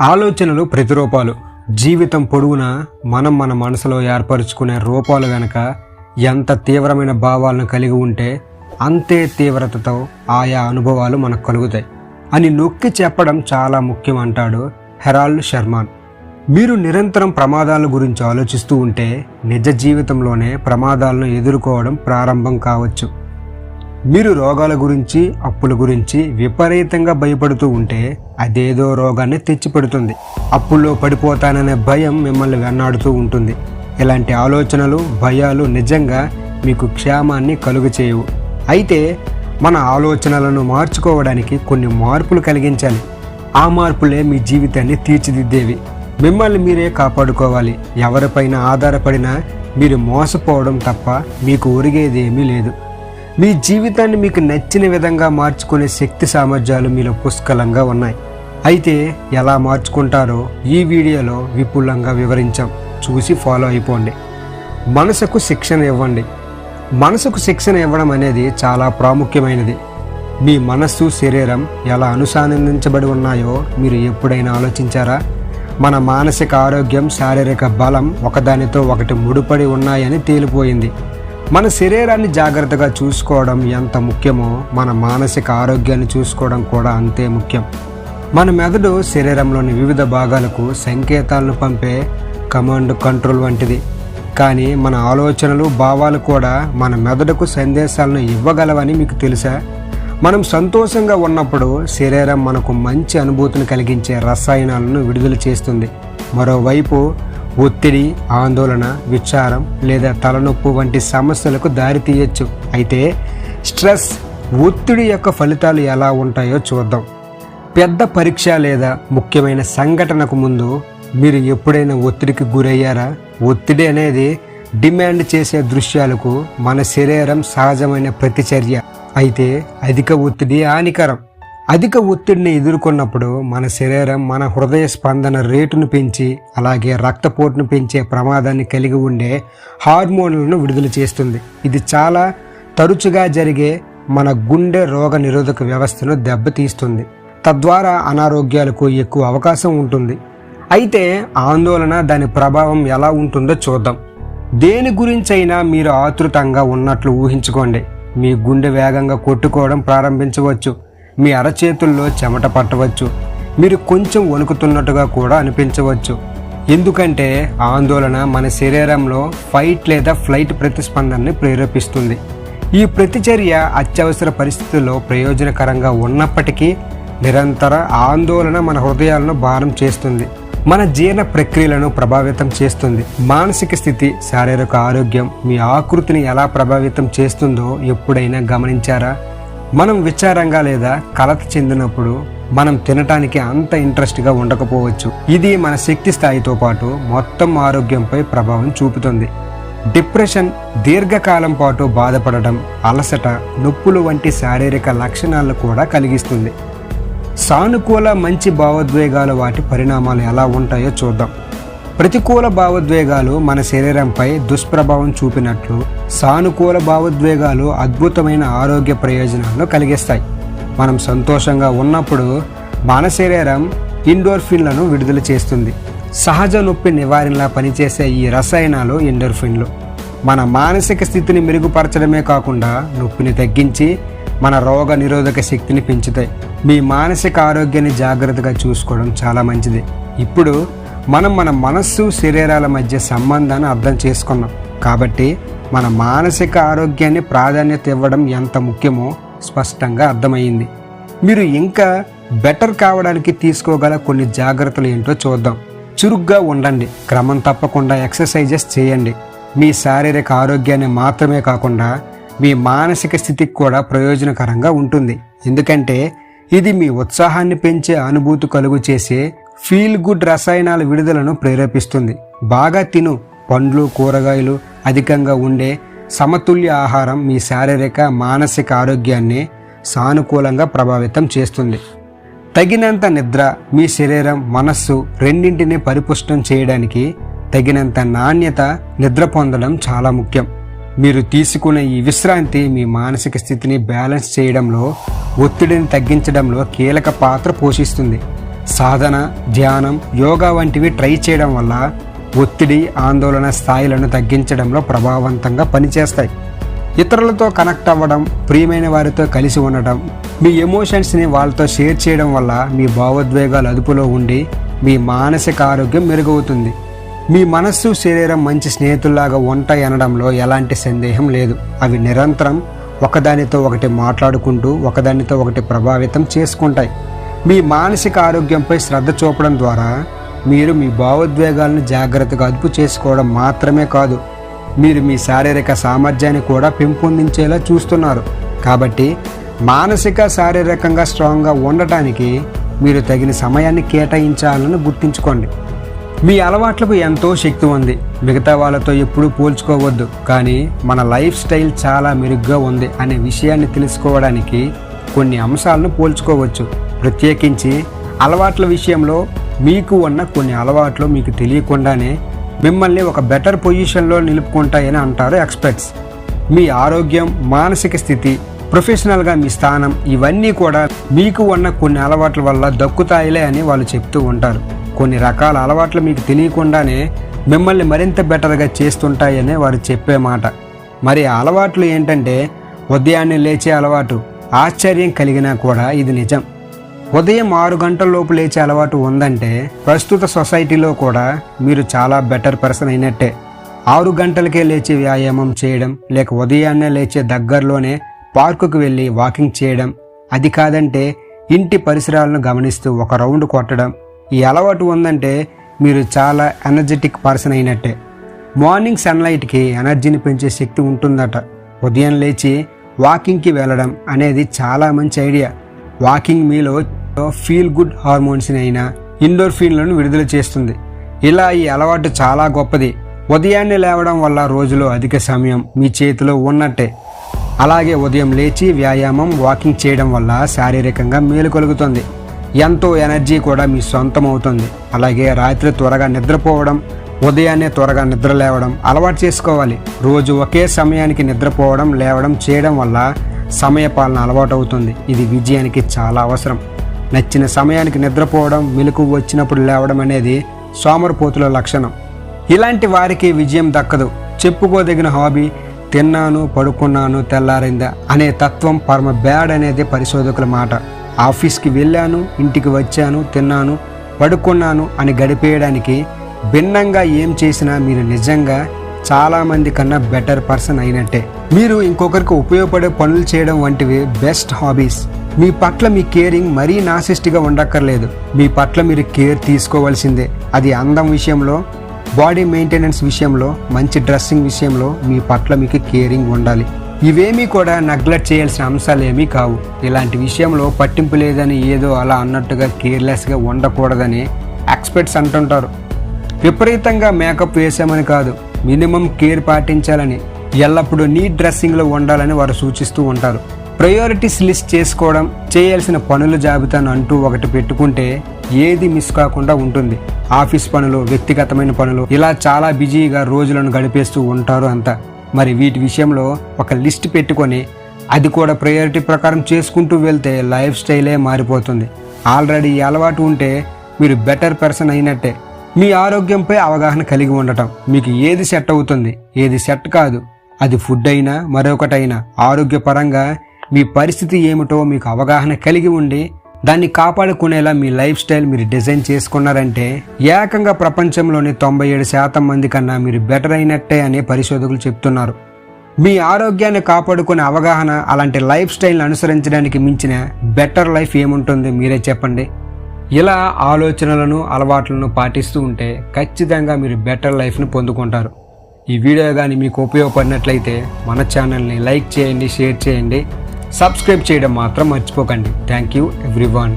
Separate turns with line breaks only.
ఆలోచనలు ప్రతిరూపాలు. జీవితం పొడవునా మనం మన మనసులో ఏర్పరచుకునే రూపాలు వెనుక ఎంత తీవ్రమైన భావాలను కలిగి ఉంటే అంతే తీవ్రతతో ఆయా అనుభవాలు మనకు కలుగుతాయి. అని నొక్కి చెప్పడం చాలా ముఖ్యం అంటాడు హెరాల్డ్ శర్మాన్ మీరు నిరంతరం ప్రమాదాల గురించి ఆలోచిస్తూ ఉంటే నిజ జీవితంలోనే ప్రమాదాలను ఎదుర్కోవడం ప్రారంభం కావచ్చు. మీరు రోగాల గురించి అప్పుల గురించి విపరీతంగా భయపడుతూ ఉంటే అదేదో రోగాన్ని తెచ్చిపెడుతుంది. అప్పుల్లో పడిపోతాననే భయం మిమ్మల్ని వెన్నాడుతూ ఉంటుంది. ఇలాంటి ఆలోచనలు భయాలు నిజంగా మీకు క్షేమాన్ని కలుగు చేయవు. అయితే మన ఆలోచనలను మార్చుకోవడానికి కొన్ని మార్పులు కలిగించాలి. ఆ మార్పులే మీ జీవితాన్ని తీర్చిదిద్దేవి. మిమ్మల్ని మీరే కాపాడుకోవాలి. ఎవరిపైన ఆధారపడినా మీరు మోసపోవడం తప్ప మీకు ఒరిగేది ఏమీ లేదు. మీ జీవితాన్ని మీకు నచ్చిన విధంగా మార్చుకునే శక్తి సామర్థ్యాలు మీలో పుష్కలంగా ఉన్నాయి. అయితే ఎలా మార్చుకుంటారో ఈ వీడియోలో విపులంగా వివరించాం. చూసి ఫాలో అయిపోండి. మనసుకు శిక్షణ ఇవ్వండి. మనసుకు శిక్షణ ఇవ్వడం అనేది చాలా ప్రాముఖ్యమైనది. మీ మనస్సు శరీరం ఎలా అనుసంధానించబడి ఉన్నాయో మీరు ఎప్పుడైనా ఆలోచించారా? మన మానసిక ఆరోగ్యం శారీరక బలం ఒకదానితో ఒకటి ముడిపడి ఉన్నాయని తేలిపోయింది. మన శరీరాన్ని జాగ్రత్తగా చూసుకోవడం ఎంత ముఖ్యమో మన మానసిక ఆరోగ్యాన్ని చూసుకోవడం కూడా అంతే ముఖ్యం. మన మెదడు శరీరంలోని వివిధ భాగాలకు సంకేతాలను పంపే కమాండ్ కంట్రోల్ వంటిది. కానీ మన ఆలోచనలు భావాలు కూడా మన మెదడుకు సందేశాలను ఇవ్వగలవని మీకు తెలుసా? మనం సంతోషంగా ఉన్నప్పుడు శరీరం మనకు మంచి అనుభూతిని కలిగించే రసాయనాలను విడుదల చేస్తుంది. మరోవైపు ఒత్తిడి ఆందోళన విచారం లేదా తలనొప్పి వంటి సమస్యలకు దారితీయచ్చు అయితే స్ట్రెస్ ఒత్తిడి యొక్క ఫలితాలు ఎలా ఉంటాయో చూద్దాం. పెద్ద పరీక్ష లేదా ముఖ్యమైన సంఘటనకు ముందు మీరు ఎప్పుడైనా ఒత్తిడికి గురయ్యారా? ఒత్తిడి అనేది డిమాండ్ చేసే దృశ్యాలకు మన శరీరం సహజమైన ప్రతిచర్య. అయితే అధిక ఒత్తిడి హానికరం. అధిక ఒత్తిడిని ఎదుర్కొన్నప్పుడు మన శరీరం మన హృదయ స్పందన రేటును పెంచి అలాగే రక్తపోటును పెంచే ప్రమాదాన్ని కలిగి ఉండే హార్మోన్లను విడుదల చేస్తుంది. ఇది చాలా తరచుగా జరిగే మన గుండె రోగ నిరోధక వ్యవస్థను దెబ్బతీస్తుంది. తద్వారా అనారోగ్యాలకు ఎక్కువ అవకాశం ఉంటుంది. అయితే ఆందోళన దాని ప్రభావం ఎలా ఉంటుందో చూద్దాం. దేని గురించైనా మీరు ఆతృతంగా ఉన్నట్లు ఊహించుకోండి. మీ గుండె వేగంగా కొట్టుకోవడం ప్రారంభించవచ్చు. మీ అరచేతుల్లో చెమట పట్టవచ్చు. మీరు కొంచెం వణుకుతున్నట్టుగా కూడా అనిపించవచ్చు. ఎందుకంటే ఆందోళన మన శరీరంలో ఫైట్ లేదా ఫ్లైట్ ప్రతిస్పందనని ప్రేరేపిస్తుంది. ఈ ప్రతిచర్య అత్యవసర పరిస్థితుల్లో ప్రయోజనకరంగా ఉన్నప్పటికీ నిరంతర ఆందోళన మన హృదయాలను భారం చేస్తుంది. మన జీర్ణ ప్రక్రియలను ప్రభావితం చేస్తుంది. మానసిక స్థితి శారీరక ఆరోగ్యం మీ ఆకృతిని ఎలా ప్రభావితం చేస్తుందో ఎప్పుడైనా గమనించారా? మనం విచారంగా లేదా కలత చెందినప్పుడు మనం తినటానికి అంత ఇంట్రెస్ట్గా ఉండకపోవచ్చు. ఇది మన శక్తి స్థాయితో పాటు మొత్తం ఆరోగ్యంపై ప్రభావం చూపుతుంది. డిప్రెషన్ దీర్ఘకాలం పాటు బాధపడటం అలసట నొప్పులు వంటి శారీరక లక్షణాలను కూడా కలిగిస్తుంది. సానుకూల మంచి భావోద్వేగాలు వాటి పరిణామాలు ఎలా ఉంటాయో చూద్దాం. ప్రతికూల భావోద్వేగాలు మన శరీరంపై దుష్ప్రభావం చూపినట్లు సానుకూల భావోద్వేగాలు అద్భుతమైన ఆరోగ్య ప్రయోజనాలను కలిగిస్తాయి. మనం సంతోషంగా ఉన్నప్పుడు మన శరీరం ఇండోర్ఫిన్లను విడుదల చేస్తుంది. సహజ నొప్పి నివారణలా పనిచేసే ఈ రసాయనాలు ఎండోర్ఫిన్లు మన మానసిక స్థితిని మెరుగుపరచడమే కాకుండా నొప్పిని తగ్గించి మన రోగ నిరోధక శక్తిని పెంచుతాయి. మీ మానసిక ఆరోగ్యాన్ని జాగ్రత్తగా చూసుకోవడం చాలా మంచిది. ఇప్పుడు మనం మన మనస్సు శరీరాల మధ్య సంబంధాన్ని అర్థం చేసుకున్నాం. కాబట్టి మన మానసిక ఆరోగ్యాన్ని ప్రాధాన్యత ఇవ్వడం ఎంత ముఖ్యమో స్పష్టంగా అర్థమైంది మీరు ఇంకా బెటర్ కావడానికి తీసుకోగల కొన్ని జాగ్రత్తలు ఏంటో చూద్దాం. చురుగ్గా ఉండండి. క్రమం తప్పకుండా ఎక్సర్సైజెస్ చేయండి. మీ శారీరక ఆరోగ్యాన్ని మాత్రమే కాకుండా మీ మానసిక స్థితికి కూడా ప్రయోజనకరంగా ఉంటుంది. ఎందుకంటే ఇది మీ ఉత్సాహాన్ని పెంచే అనుభూతి కలుగు చేసే ఫీల్ గుడ్ రసాయనాల విడుదలను ప్రేరేపిస్తుంది. బాగా తిను. పండ్లు కూరగాయలు అధికంగా ఉండే సమతుల్య ఆహారం మీ శారీరక మానసిక ఆరోగ్యాన్ని సానుకూలంగా ప్రభావితం చేస్తుంది. తగినంత నిద్ర మీ శరీరం మనస్సు రెండింటిని పరిపుష్టం చేయడానికి తగినంత నాణ్యత నిద్ర పొందడం చాలా ముఖ్యం. మీరు తీసుకునే ఈ విశ్రాంతి మీ మానసిక స్థితిని బ్యాలెన్స్ చేయడంలో ఒత్తిడిని తగ్గించడంలో కీలక పాత్ర పోషిస్తుంది. సాధన ధ్యానం యోగా వంటివి ట్రై చేయడం వల్ల ఒత్తిడి ఆందోళన స్థాయిలను తగ్గించడంలో ప్రభావవంతంగా పనిచేస్తాయి. ఇతరులతో కనెక్ట్ అవ్వడం ప్రియమైన వారితో కలిసి ఉండడం మీ ఎమోషన్స్ని వాళ్ళతో షేర్ చేయడం వల్ల మీ భావోద్వేగాలు అదుపులో ఉండి మీ మానసిక ఆరోగ్యం మెరుగవుతుంది. మీ మనస్సు శరీరం మంచి స్నేహితుల్లాగా ఉంటాయి అనడంలో ఎలాంటి సందేహం లేదు. అవి నిరంతరం ఒకదానితో ఒకటి మాట్లాడుకుంటూ ఒకదానితో ఒకటి ప్రభావితం చేసుకుంటాయి. మీ మానసిక ఆరోగ్యంపై శ్రద్ధ చూపడం ద్వారా మీరు మీ భావోద్వేగాలను జాగ్రత్తగా అదుపు చేసుకోవడం మాత్రమే కాదు మీరు మీ శారీరక సామర్థ్యాన్ని కూడా పెంపొందించేలా చూస్తున్నారు. కాబట్టి మానసిక శారీరకంగా స్ట్రాంగ్గా ఉండటానికి మీరు తగిన సమయాన్ని కేటాయించాలని గుర్తుంచుకోండి. మీ అలవాట్లకు ఎంతో శక్తి ఉంది. మిగతా వాళ్ళతో ఎప్పుడూ పోల్చుకోవద్దు. కానీ మన లైఫ్ స్టైల్ చాలా మెరుగ్గా ఉంది అనే విషయాన్ని తెలుసుకోవడానికి కొన్ని అంశాలను పోల్చుకోవచ్చు. ప్రత్యేకించి అలవాట్ల విషయంలో మీకు ఉన్న కొన్ని అలవాట్లు మీకు తెలియకుండానే మిమ్మల్ని ఒక బెటర్ పొజిషన్లో నిలుపుకుంటాయని అంటారు ఎక్స్పర్ట్స్ మీ ఆరోగ్యం మానసిక స్థితి ప్రొఫెషనల్గా మీ స్థానం ఇవన్నీ కూడా మీకు ఉన్న కొన్ని అలవాట్ల వల్ల దక్కుతాయిలే అని వాళ్ళు చెప్తూ ఉంటారు. కొన్ని రకాల అలవాట్లు మీకు తెలియకుండానే మిమ్మల్ని మరింత బెటర్గా చేస్తుంటాయనే వారు చెప్పే మాట. మరి అలవాట్లు ఏంటంటే ఉదయాన్నే లేచే అలవాటు. ఆశ్చర్యం కలిగినా కూడా ఇది నిజం. ఉదయం ఆరు గంటల లోపు లేచే అలవాటు ఉందంటే ప్రస్తుత సొసైటీలో కూడా మీరు చాలా బెటర్ పర్సన్ అయినట్టే. ఆరు గంటలకే లేచి వ్యాయామం చేయడం లేక ఉదయాన్నే లేచే దగ్గరలోనే పార్కుకు వెళ్ళి వాకింగ్ చేయడం అది కాదంటే ఇంటి పరిసరాలను గమనిస్తూ ఒక రౌండ్ కొట్టడం ఈ అలవాటు ఉందంటే మీరు చాలా ఎనర్జెటిక్ పర్సన్ అయినట్టే. మార్నింగ్ సన్లైట్కి ఎనర్జీని పెంచే శక్తి ఉంటుందట. ఉదయం లేచి వాకింగ్కి వెళ్ళడం అనేది చాలా మంచి ఐడియా. వాకింగ్ మీలో ఫీల్ గుడ్ హార్మోన్స్ని అయినా ఇండోర్ఫిన్లను విడుదల చేస్తుంది. ఇలా ఈ అలవాటు చాలా గొప్పది. ఉదయాన్నే లేవడం వల్ల రోజులో అధిక సమయం మీ చేతిలో ఉన్నట్టే. అలాగే ఉదయం లేచి వ్యాయామం వాకింగ్ చేయడం వల్ల శారీరకంగా మేలు కలుగుతుంది. ఎంతో ఎనర్జీ కూడా మీ సొంతం అవుతుంది. అలాగే రాత్రి త్వరగా నిద్రపోవడం ఉదయాన్నే త్వరగా నిద్ర లేవడం అలవాటు చేసుకోవాలి. రోజు ఒకే సమయానికి నిద్రపోవడం లేవడం చేయడం వల్ల సమయపాలన అలవాటు అవుతుంది. ఇది విజయానికి చాలా అవసరం. నచ్చిన సమయానికి నిద్రపోవడం మెలకు వచ్చినప్పుడు లేవడం అనేది సోమరపోతుల లక్షణం. ఇలాంటి వారికి విజయం దక్కదు. చెప్పుకోదగిన హాబీ తిన్నాను పడుకున్నాను తెల్లారిందా అనే తత్వం పరమ బ్యాడ్ అనేది పరిశోధకుల మాట. ఆఫీస్కి వెళ్ళాను ఇంటికి వచ్చాను తిన్నాను పడుకున్నాను అని గడిపేయడానికి భిన్నంగా ఏం చేసినా మీరు నిజంగా చాలామంది కన్నా బెటర్ పర్సన్ అయినట్టే. మీరు ఇంకొకరికి ఉపయోగపడే పనులు చేయడం వంటివి బెస్ట్ హాబీస్ మీ పట్ల మీ కేరింగ్ మరీ నాసిస్ట్గా ఉండక్కర్లేదు. మీ పట్ల మీరు కేర్ తీసుకోవాల్సిందే. అది అందం విషయంలో బాడీ మెయింటెనెన్స్ విషయంలో మంచి డ్రెస్సింగ్ విషయంలో మీ పట్ల మీకు కేరింగ్ ఉండాలి. ఇవేమీ కూడా నెగ్లెక్ట్ చేయాల్సిన అంశాలు ఏమీ కావు. ఇలాంటి విషయంలో పట్టింపు లేదని ఏదో అలా అన్నట్టుగా కేర్లెస్గా ఉండకూడదని ఎక్స్పర్ట్స్ అంటుంటారు. విపరీతంగా మేకప్ వేసామని కాదు. మినిమం కేర్ పాటించాలని ఎల్లప్పుడూ నీట్ డ్రెస్సింగ్లో ఉండాలని వారు సూచిస్తూ ఉంటారు. ప్రయారిటీస్ లిస్ట్ చేసుకోవడం చేయాల్సిన పనుల జాబితాను అంటూ ఒకటి పెట్టుకుంటే ఏది మిస్ కాకుండా ఉంటుంది. ఆఫీస్ పనులు వ్యక్తిగతమైన పనులు ఇలా చాలా బిజీగా రోజులను గడిపేస్తూ ఉంటారు అంతా. మరి వీటి విషయంలో ఒక లిస్ట్ పెట్టుకొని అది కూడా ప్రయారిటీ ప్రకారం చేసుకుంటూ వెళ్తే లైఫ్ స్టైలే మారిపోతుంది. ఆల్రెడీ అలవాటు ఉంటే మీరు బెటర్ పర్సన్ అయినట్టే. మీ ఆరోగ్యంపై అవగాహన కలిగి ఉండటం. మీకు ఏది సెట్ అవుతుంది? ఏది సెట్ కాదు. అది ఫుడ్ అయినా మరొకటైనా. ఆరోగ్యపరంగా మీ పరిస్థితి ఏమిటో మీకు అవగాహన కలిగి ఉండి దాన్ని కాపాడుకునేలా మీ లైఫ్ స్టైల్ మీరు డిజైన్ చేసుకున్నారంటే ఏకంగా ప్రపంచంలోని తొంభై ఏడు శాతం మంది కన్నా మీరు బెటర్ అయినట్టే అనే పరిశోధకులు చెప్తున్నారు. మీ ఆరోగ్యాన్ని కాపాడుకునే అవగాహన అలాంటి లైఫ్ స్టైల్ని అనుసరించడానికి మించిన బెటర్ లైఫ్ ఏముంటుంది? మీరే చెప్పండి. ఇలా ఆలోచనలను అలవాట్లను పాటిస్తూ ఉంటే ఖచ్చితంగా మీరు బెటర్ లైఫ్ని పొందుకుంటారు. ఈ వీడియో కానీ మీకు ఉపయోగపడినట్లయితే మన ఛానల్ని లైక్ చేయండి షేర్ చేయండి. సబ్స్క్రైబ్ చేయడం మాత్రం మర్చిపోకండి. Thank you everyone.